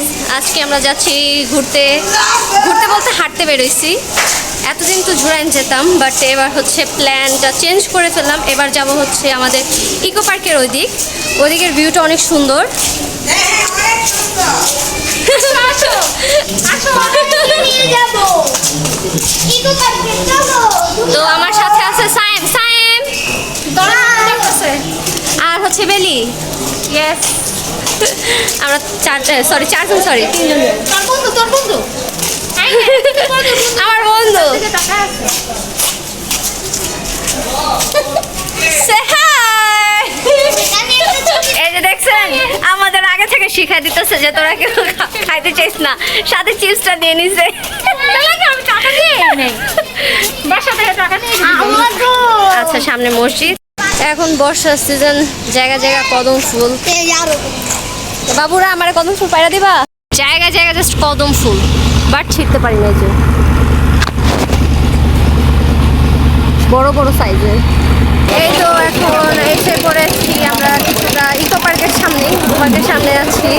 Guys আজকে আমরা যাচ্ছি ঘুরতে ঘুরতে বলতে হাঁটতে বেরোইছি। এতদিন তো ঝুরাইন যেতাম বাট এবার হচ্ছে প্ল্যানটা চেঞ্জ করে ফেললাম। এবার যাব হচ্ছে আমাদের ইকো পার্কের ওই দিক ওদিকের ভিউটা অনেক সুন্দর। তো আমার সাথে আছে সায়েম। সায়েম! আর হচ্ছে বেলি। ইয়েস আমরা চার সরি চারজন সরি তিনজন। আমার বন্ধু! এই যে দেখছেন আমাদের আগে থেকে শিখা দিতেছে যে তোরা কেউ খাইতে চাইস না। সাথে চিপসটা দিয়ে নিছে আচ্ছা সামনে মসজিদ। এখন বর্ষার সিজন জায়গা জায়গা কদম ফুল। বাবুরা আমার কদম ফুল পাইরা দিবা? জায়গা জায়গা জাস্ট কদম ফুল। বাট ছিঁড়তে পারি না যে। বড় বড় সাইজের। এই তো এখন এসে পড়েছি আমরা কিছুটা ইকো পার্কের সামনে ইকো পার্কের সামনে আছি।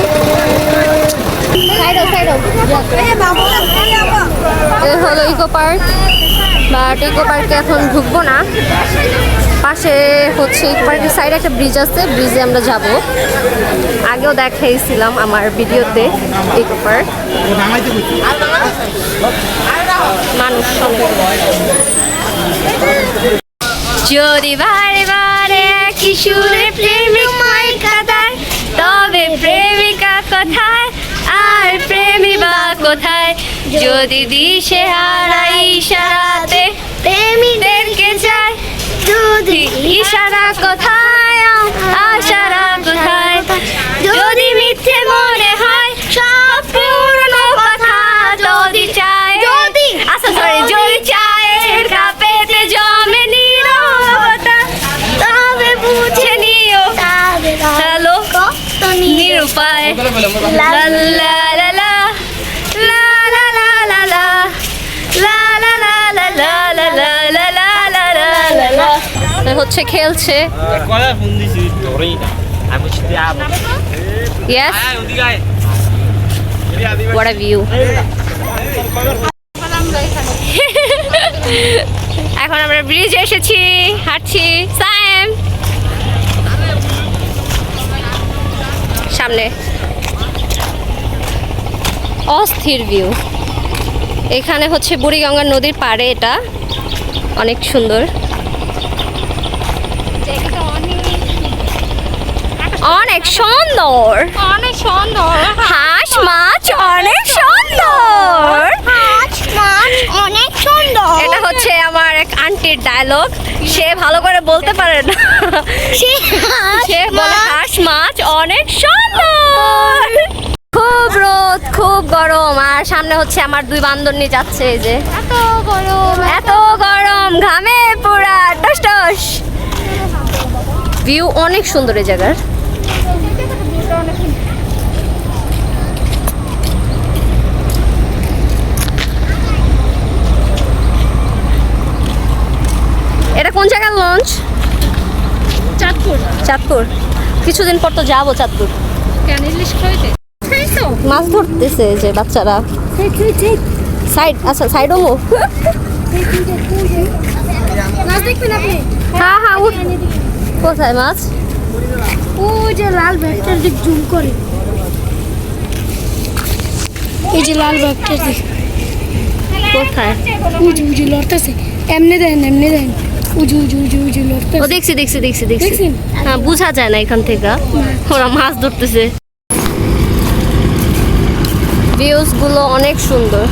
এই হলো ইকো পার্ক বাট ইকো পার্কে এখন ঢুকবো না। পাশে হচ্ছে পার্কের সাইডে একটা ব্রিজ আছে ব্রিজে আমরা যাব। আগেও দেখাইছিলাম আমার ভিডিওতে ইকো পার্ক মানুষ যদি বারে বারে সুরে প্রেমিক মাইকা দেয়, তবে প্রেমিকা কোথায়? আর প্রেমিবা কোথায়? যদি দিশে হারাই ইশারাতে প্রেমীদেরকে চায় যদি ইশারা কোথায় আশারা কোথায়? যদি মিথ্যে মনে হয় সব পুরনো কথা যদি চায়। যদি আচ্ছা সরি যদি চায়ের কাপেতে জমে নীরবতা তবে বুঝে নিও। হ্যালো? নিরুপায়। লা হোয়াট আ ভিউ এখন আমরা ব্রিজে এসেছি, হাঁটছি। সামনে। অস্থির ভিউ এখানে হচ্ছে বুড়িগঙ্গা নদীর পাড়ে এটা। অনেক সুন্দর। অনেক সুন্দর। অনেক সুন্দর। হাঁস মাছ অনেক সুন্দর। মাছ মাছ অনেক সুন্দর। এটা হচ্ছে আমার এক আন্টির ডায়লগ সে ভালো করে বলতে পারে না। সে বলে হাঁস মাছ অনেক সুন্দর। খুব রোদ খুব গরম। আর সামনে হচ্ছে আমার দুই বান্ধব নিয়ে যাচ্ছে এই যে। এত গরম এত গরম ঘামে পুরা টস টস। ভিউ অনেক সুন্দর এই জায়গার এটা কোন জায়গার লঞ্চ চাঁদপুর। কিছুদিন পর তো যাব চাঁদপুর। কেন ইলিশ খাইতে? মাছ ধরতেছে যে বাচ্চারা। সাইড আচ্ছা দেখবেন আপনি? হ্যাঁ হ্যাঁ কোথায় মাছ? ও যে লাল ব্যাগটার দিক জুম করে। এই যে লাল ব্যাগটার দিক কোথায়? উজু উজু লড়তেছে। এমনি দেন এমনি দেন। উজু উজু উজু উজু ও দেখছি দেখছি দেখছি দেখছি। হ্যাঁ বোঝা যায় না এখান থেকে। ওরা মাছ ধরতেছে। ভিউজগুলো অনেক সুন্দর।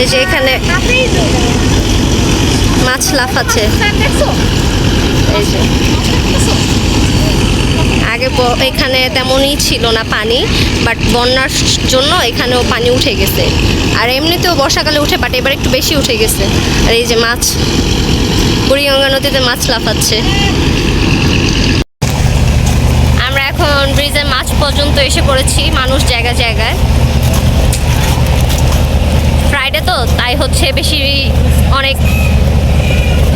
এই যে এখানে মাছ লাফাচ্ছে। এই যে। এখানে তেমনই ছিল না পানি বাট বন্যার জন্য এখানেও পানি উঠে গেছে। আর এমনিতেও বর্ষাকালে উঠে বাট এবার একটু বেশি উঠে গেছে। আর এই যে মাছ, বুড়িগঙ্গা নদীতে মাছ লাফাচ্ছে। আমরা এখন ব্রিজের মাছ পর্যন্ত এসে পড়েছি, মানুষ জায়গা জায়গায়। ফ্রাইডে তো, তাই হচ্ছে বেশি অনেক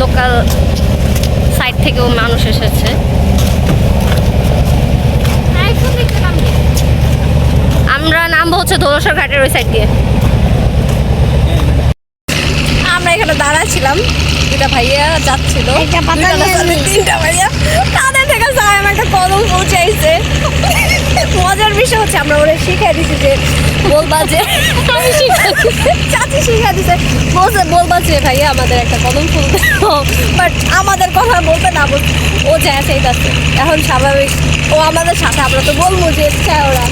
লোকাল সাইড থেকেও মানুষ এসেছে। আমরা নামবো হচ্ছে দোলসর ঘাটের ওই সাইড দিয়ে। আমরা এখানে দাঁড়াচ্ছিলাম দুটা ভাইয়া যাচ্ছিল। তিনটা ভাইয়া। তাদের থেকে আমার একটা কদম পৌঁছাইছে। মজার বিষয় হচ্ছে আমরা ওরা শিখাই দিছি যে বলবা যে আমি চাচি শিখাই দিছে বলছে বলবা যে ভাইয়া আমাদের একটা কদম ফুল বাট আমাদের কথা বলতে না বল ও যায় চাইতাছে এখন স্বাভাবিক ও আমাদের সাথে আমরা তো বলব যে চায় ওরা।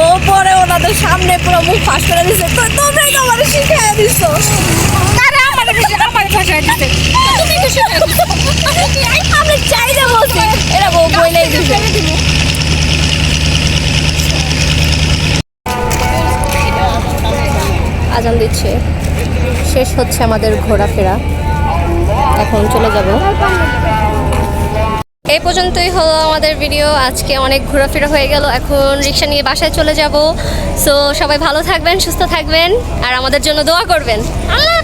ও পরে ওনাদের সামনে পুরো মুখ ফাঁস করে দিছে। তো তোমরাই তো আমার শিখাই দিছো। আরে আমার আমার ভাষায় দিছে। তুমি তো শিখাই দিছো। আমরা চাইলে বলছি এরা বউ বইলেই দিছে। আজান দিচ্ছে। শেষ হচ্ছে আমাদের ঘোরাফেরা। এখন চলে যাব। এই পর্যন্তই হলো আমাদের ভিডিও আজকে অনেক ঘোরাফেরা হয়ে গেল। এখন রিক্সা নিয়ে বাসায় চলে যাব। সো সবাই ভালো থাকবেন, সুস্থ থাকবেন, আর আমাদের জন্য দোয়া করবেন। আল্লাহ